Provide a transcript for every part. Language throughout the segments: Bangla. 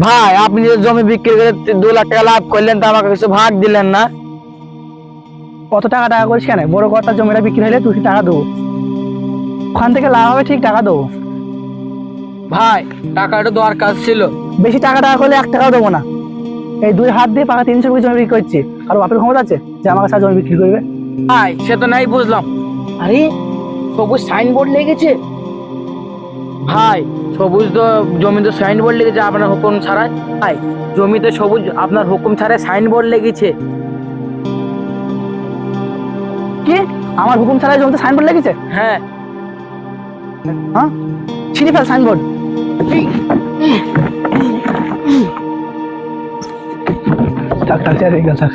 ভাই আপনি যে জমি বিক্রি করে দু লাখ টাকা লাভ করলেন তা আমাকে কিছু ভাগ দিলেন না। কত টাকা টাকা করিস কেন? বড় কর্তার জমিটা বিক্রি হলে তুই টাকা দেবো? ওখান থেকে লাভ হবে ঠিক টাকা দেবো। ভাই টাকাটা দরকার ছিল। বেশি টাকা টাকা করলে এক টাকাও দেবো না। এই দুই হাত দিয়ে পাকা তিনশো জমি বিক্রি করছি। আর বাপের ক্ষমতা আছে যে আমার কাছে জমি বিক্রি করবে? ভাই সে তো নাই বুঝলাম। আরে সবুজ সাইনবোর্ড লেগেছে। ভাই সবুজ তো জমিতে সাইনবোর্ড লেগেছে আপনার হুকুম ছাড়াই। ভাই জমিতে সবুজ আপনার হুকুম ছাড়াই সাইনবোর্ড লেগেছে। কি? আমার হুকুম ছাড়াই জমিতে সাইনবোর্ড লেগেছে? হ্যাঁ। হ্যাঁ? ছিঁড়ে ফেল সাইনবোর্ড থাক থাক, এই থাক।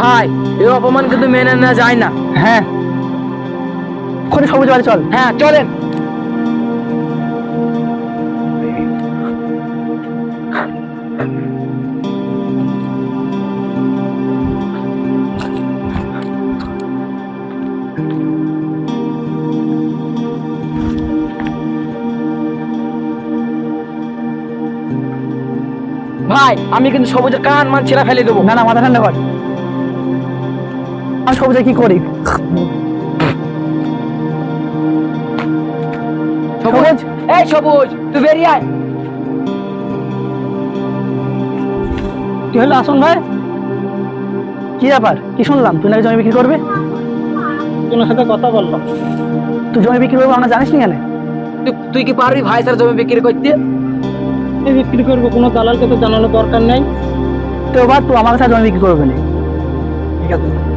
ভাই এই অপমান কিন্তু মেনে নেওয়া যায় না। হ্যাঁ। খনি সবুজ বাড়ি চল। হ্যাঁ চলেন। ভাই আমি কিন্তু সবুজের কান মান ছেড়া ফেলে দেবো। না না মাথা ঠান্ডা কর। আমি সবুজে কি করি? সবুজ? এই সবুজ তুই বেরিয়ে আয়। কি হলো আসুন ভাই? কি ব্যাপার? কি শুনলাম? তুই নাকি জমি বিক্রি করবে? তোমার সাথে কথা বললাম। তুই জমি বিক্রি করব আমরা জানিস নি কেন? তুই- তুই কি পারবি ভাই স্যার জমি বিক্রি করতে? বিক্রি করব কোনো দালালকে তো জানানোর দরকার নাই। তো এবার তুই আমার কাছে জমি বিক্রি করবে না। ঠিক আছে।